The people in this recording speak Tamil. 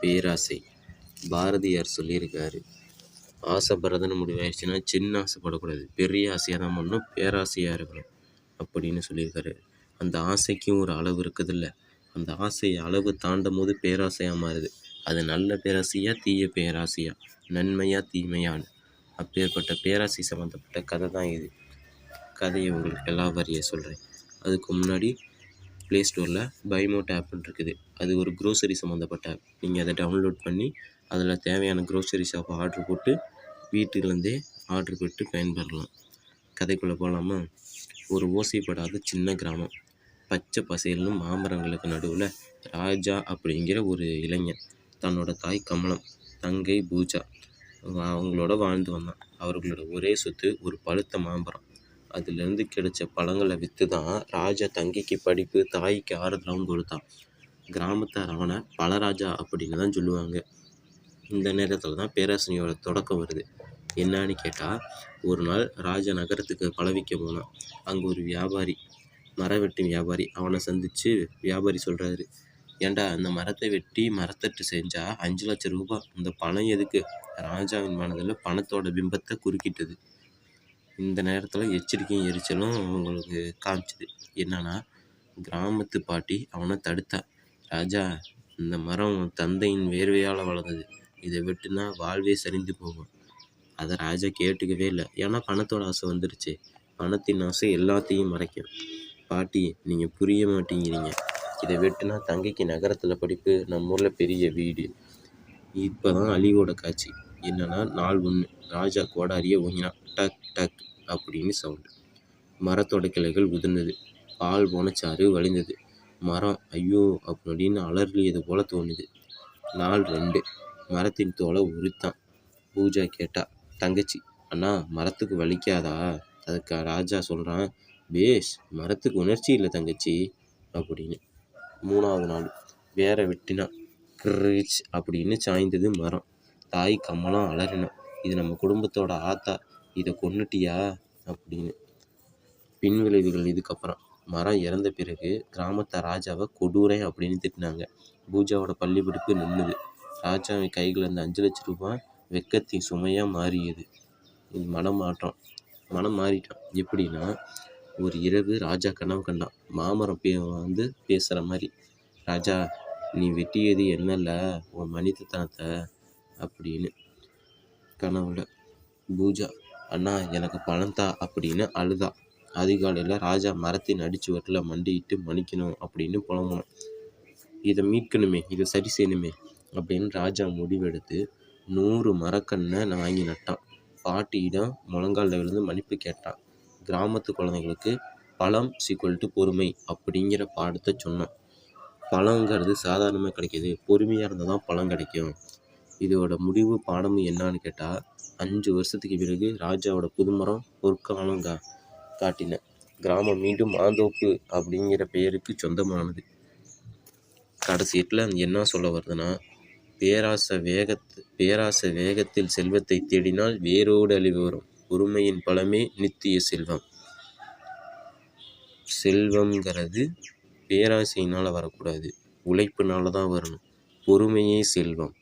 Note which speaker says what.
Speaker 1: பேராசை. பாரதியார் சொல்லியிருக்காரு ஆசைப்படுறதுன்னு முடிவாயிடுச்சுன்னா சின்ன ஆசைப்படக்கூடாது. பெரிய ஆசையாக தான் பண்ணணும் பேராசையாக இருக்கணும் அப்படின்னு சொல்லியிருக்காரு. அந்த ஆசைக்கும் ஒரு அளவு இருக்குதுல்ல. அந்த ஆசை அளவு தாண்டும் போது பேராசையாக மாறுது. அது நல்ல பேராசையா தீய பேராசையா? நன்மையா தீமையான்னு. அப்பேற்பட்ட பேராசை சம்மந்தப்பட்ட கதை தான் இது. கதையை உங்களுக்கு எல்லா வரியை சொல்கிறேன் அதுக்கு முன்னாடி ப்ளே ஸ்டோரில் பைமோட் ஆப்னு இருக்குது. அது ஒரு க்ரோசரி சம்மந்தப்பட்ட ஆப் நீங்கள் அதை டவுன்லோட் பண்ணி அதில் தேவையான க்ரோசரி ஷாப்பை ஆர்டர் போட்டு வீட்டிலேருந்தே ஆர்டர் போட்டு பயன்பெறலாம். கதைக்குள்ளே போகலாமா ஒரு ஓசைப்படாத சின்ன கிராமம். பச்சை பசேல்னு மாமரங்களுக்கு நடுவில் ராஜா அப்படிங்கிற ஒரு இளைஞன். தன்னோட தாய் கமலம் தங்கை பூஜா. அவங்களோட வாழ்ந்து வந்தான். அவர்களோட ஒரே சொத்து ஒரு பழுத்த மாம்பரம் அதுலேருந்து கிடைச்ச பழங்களை விற்று தான் ராஜா தங்கைக்கு படிப்பு தாய்க்கு ஆறுதலாகவும் கொடுத்தான். கிராமத்தார் அவனை பலராஜா அப்படின்னு தான் சொல்லுவாங்க. இந்த நேரத்தில் தான் பேராசனையோட தொடக்கம் வருது. என்னன்னு கேட்டால் ஒரு நாள் ராஜா நகரத்துக்கு பழவிக்க போனான். அங்கே ஒரு வியாபாரி மர வெட்டும் வியாபாரி அவனை சந்தித்து வியாபாரி சொல்கிறாரு ஏன்டா அந்த மரத்தை வெட்டி மரத்தட்டு செஞ்சால் அஞ்சு லட்சம் ரூபாய்? இந்த பணம் எதுக்கு? ராஜாவின் மனதில் பணத்தோட பிம்பத்தை குறுக்கிட்டது. இந்த நேரத்தில் எச்சரிக்கையும் எரிச்சலும் அவங்களுக்கு காமிச்சுது. என்னன்னா கிராமத்து பாட்டி அவனை தடுத்தா. ராஜா இந்த மரம் தந்தையின் வேர்வையால் வளர்ந்தது. இதை வெட்டுனா வாழ்வே சரிந்து போகும். அதை ராஜா கேட்டுக்கவே இல்லை. ஏன்னா பணத்தோட ஆசை வந்துருச்சு. பணத்தின் ஆசை எல்லாத்தையும் மறைக்கும். பாட்டி நீங்கள் புரிய மாட்டேங்கிறீங்க. இதை வெட்டுனா தங்கைக்கு நகரத்தில் படிப்பு நம்ம ஊரில் பெரிய வீடு. இப்போ தான் அழிவோட காட்சி. என்னன்னா நாள் ஒன்று ராஜா கோடாரியை ஓங்கினான் டக் டக். அப்படின்னு சவுண்டு மரத்தோட கிளைகள் உதிர்ந்தது. பால் போன சாறு வழிந்தது. மரம் ஐயோ அப்படின்னு அலர்லியது போல தோணுது நாள் ரெண்டு. மரத்தின் தோலை உரித்தான். பூஜா கேட்டா தங்கச்சி அண்ணா மரத்துக்கு வலிக்காதா? அதுக்கு ராஜா சொல்கிறான் பேஷ் மரத்துக்கு உணர்ச்சி இல்லை தங்கச்சி அப்படின்னு. மூணாவது நாள். வேற வெட்டினா கிரிச் அப்படின்னு சாய்ந்தது மரம். தாய் கம்மலம் அலறினான் இது நம்ம குடும்பத்தோட ஆத்தா இதை கொன்னுட்டியா? அப்படின்னு. பின்விளைவுகள் இதுக்கப்புறம். மரம் இறந்த பிறகு கிராமத்தை ராஜாவை கொடூரை அப்படின்னு திட்டினாங்க. பூஜாவோட பள்ளி படிப்பு நின்றுது ராஜாவின் கையில் இருந்த அஞ்சு லட்ச ரூபாய் வெக்கத்தின் சுமையாக மாறியது. இது மனம் மாற்றம். மனம் மாறிட்டான் எப்படின்னா ஒரு இரவு ராஜா கனவு கண்டான். மாமரம் பே வந்து பேசுகிற மாதிரி. ராஜா நீ வெட்டியது என்னல்ல? உன் மனிதத்தனத்தை? அப்படின்னு கனவுல. பூஜா அண்ணா எனக்கு பணம் தா அப்படின்னு அழுதா. அதிகாலையில் ராஜா மரத்தின் அடிச்சுவட்டில் மண்டியிட்டு மன்னிக்கணும் அப்படின்னு புலம்பணும் இதை மீட்கணுமே இதை சரி செய்யணுமே அப்படின்னு ராஜா முடிவெடுத்து நூறு மரக்கன்னை நான் வாங்கி நட்டான். பாட்டியிடம் முழங்காலில் விழுந்து மன்னிப்பு கேட்டான். கிராமத்து குழந்தைங்களுக்கு பழம் சீக்குவல் டு பொறுமை அப்படிங்கிற பாடத்தை சொன்னான். பழங்கிறது சாதாரணமாக கிடைக்கிது பொறுமையாக இருந்தால் தான் பழம் கிடைக்கும். இதோட முடிவு பாடமும் என்னன்னு கேட்டால் அஞ்சு வருஷத்துக்கு பிறகு ராஜாவோட புதுமரம் பொற்காலம் கா காட்டின. கிராமம் மீண்டும் ஆந்தோப்பு அப்படிங்கிற பெயருக்கு சொந்தமானது. கடைசியில் என்ன சொல்ல வருதுன்னா பேராசை வேகத்து பேராசை வேகத்தில் செல்வத்தை தேடினால் வேரோடு அழிவு வரும். பொறுமையின் பலமே நித்திய செல்வம். செல்வம்ங்கிறது பேராசையினால் வரக்கூடாது. உழைப்பினால தான் வரணும். பொறுமையே செல்வம்.